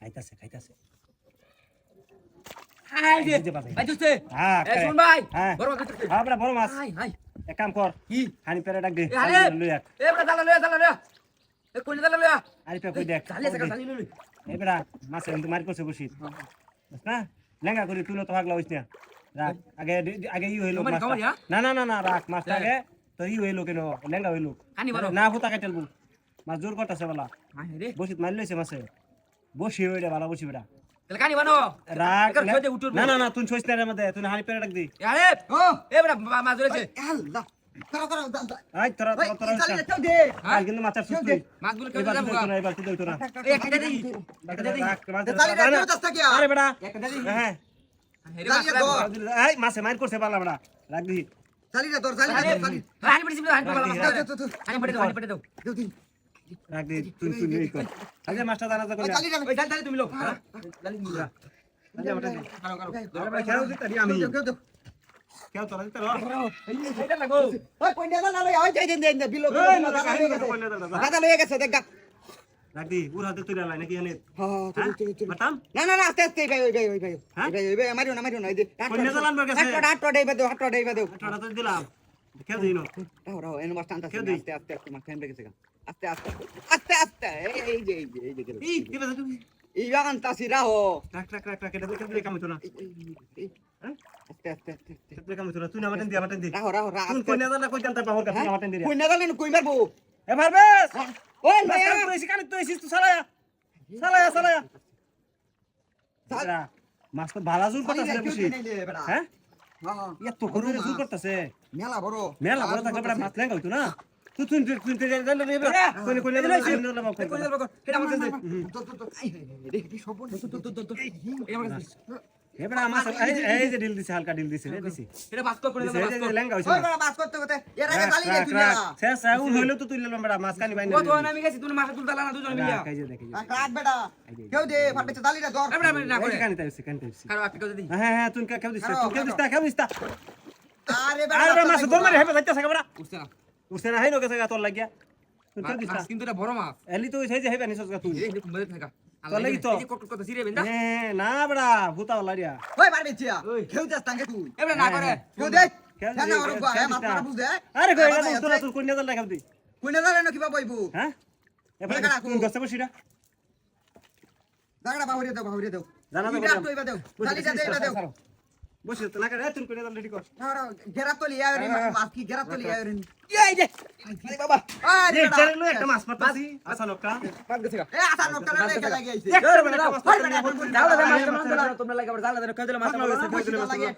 খাইতাছে খাইতাছে। হ্যাঁ হ্যাঁ মাছ হ্যাঁ মাছ। এক কাম কর হানি পেরে ডাক দে। দালা লয়া আরে পে কই দেখ সাকা লই মাছ মার বসি বুঝছ না? লেঙ্গা করি তুই তো ভাগলা হইছ না। রাখ আগে আগে ই হইল হ্যাঁ? না না না না রাখ মাছটা হ্যাঁ। আগে তো ই হইল কেন? লেঙ্গা হইল। না ফুটা কাটেলবো মাছ জোর করতেছে বলা। বসিত মারি লইছে মাছে। বসি ওইটা ভালো বসি বেড়া তাহলে কানি বানো। রাখ একার খেতে উঠুর না না না তুই ছইছ না রে মধ্যে তুই হানি পেরে ডাক দি। আরে ও এ বড় মাছ ধরেছে। আল্লাহ। করো। করো দা দা আই তোরা ওই তোরা তোরা চালিয়ে চাও দে আর কিন্তু মাছের সুস্থ মাছগুলো কেটে এবার যাব। তুই না এবার তুই তো না এ একটা দেই একটা দেই রাখ, মাছের চালিয়ে সুস্থ। চাও দস্তা কি আরে বেড়া একটা দেই হ্যাঁ হাই রে মাছ চালিয়ে দাও। এই মাছে মার করছে বালা বেড়া রাখ দি চালিয়ে দর চালিয়ে আরে দর চালিয়ে হানি পড়ি হানি পড়ি দাও দাও দাও হানি পড়ি দাও হানি পড়ি দাও দাও দিন রাখ দি তুই তুই এই কর আগে মাছটা জানা তো ওই করে চালিয়ে দাও ওই দাল দাল তুমি লো দাল তুমি লো আগে মাছটা দি কারও কারও আরে ভাই খেয়াল দিতে আমি দাও দাও দাও খেয়াল তোরা দিতে এটা লাগো ওই পয়না দাও না লই ওই যাই দেন দেন বিলো এই না দাদা কাহিনী লয়ে কথা গেছে বললে দাদা দাদা লয়ে গেছে দেখ গা রাখ দি উর হাতে তুই লাই নাকি এনে? হ্যাঁ হ্যাঁ তুই তুই বাতাম না না না আস্তে আস্তে ভাই ওই ভাই ওই ভাই। হ্যাঁ? ওই ভাই ওই ভাই মারিও না মারিও না এই দে পয়না দালান বর গেছে। হাট হাট দেই বাদো হাট দেই বাদো টাটা তো দিলাম। খেয়াল দিনো রাও রাও এনে মাছ টানতা কেউ দেই। আস্তে আস্তে আস্তে মাছ টানতে গেছে গা। আস্তে আস্তে আস্তে আস্তে এই যে এই যে এই যে। এই দিবে তুই এই বাগান তাসি রাও রাখ রাখ রাখ রাখ এটা দেখে কাম হতো না হ্যাঁ? আস্তে আস্তে আস্তে এটা কাম হতো না তুই না মাটেন দি আমাটেন দি রাও রাও তুই আস্তে কইনা দালা কই জানতা পাহর কাছে আমাটেন দি কই না জানেন কই মারবো এ পারবেস ওই মাছ কান তুই শিকানি তুই এসিস তুই সালায়া সালায়া সালায়া মাছ তো ভালা জুর করতেছে রে বুঝি হ্যাঁ এত করে জুর করতেছে মেলা বড় মেলা বড় থাকলে বড় মাছ লেঙ্গা হইতো না তুই তুই তুই তুই তুই জানলে রে বড় কইনে কইনে দিলে এটা আমার এই এই যে ডিল দিছে হালকা ডিল দিছে রে দিছি এটা বাস করে দিছে এই যে লেঙ্গা হইছে ওই বড় করতে করতে। এর আগে জালি গেছিল সে সে উন হইল তো তুই লম বড় মাছ কানি বাইনা ও তো আমি গেছি তুমি মাছ তুলতে না দুজন মিলিয়া কাই যে দেখি বেটা। কেউ দে ফাটবে জালি না ধর। না করে কানি তাইছে কানি তাইছে কারও আপনি কত দিই হ্যাঁ হ্যাঁ তুই কেউ দিছ তুই কেউ দিছ কেউ দিছ আরে আরে মাছ দম মারে হেবে যাইতাছে বড় বুঝতে না উঠছে না হাইনো গেছে গা তোর লাগিয়া। তুই কেউ দিছ কিন্তু এটা বড় মাছ। এলি তুই সেই যে হেবে নিছস তুই। এই মধ্যে থাকা লাগি তো। কত সিরে বেন্দা। হ্যাঁ না বড়া ভূতা লারিয়া ওই পারবে চিয়া। কেউ যাস তাঙ্গে তুই। এবারে না করে। কেউ দে কেউ না না ওর গা কেউ মাছ মারা বুঝ আরে কই এটা তোর তোর কোন নেদাল লাগাম কোন কই না কিবা বইবু হ্যাঁ? এবারে রাখো। তুই বসিরা? দাগড়া বাহুরে দাও বাহুরে দাও। জানা দাও ইটা বললাম। তো ইবা দাও। বসে জালি দে ইবা দাও বসে তো লাগা রে তুই কোন নেদাল রেডি কর না না গেরা তো লিয়া রে মাছ কি গেরা তো লিয়া রে এই যে আরে বাবা আরে এই চলে একটা মাছ মারতাছি আসা লোকটা মাছ গেছে এ আসা নকটা লেগে লাগি আইছে এর মানে একটা মাছ ওই মারতাছি বেটা, না দাও দাও মাছ তোমরা তোমরা লাগা দাও দাও কই দিলে মাছ মাছ মারছে, কই দিলে মাছ লাগে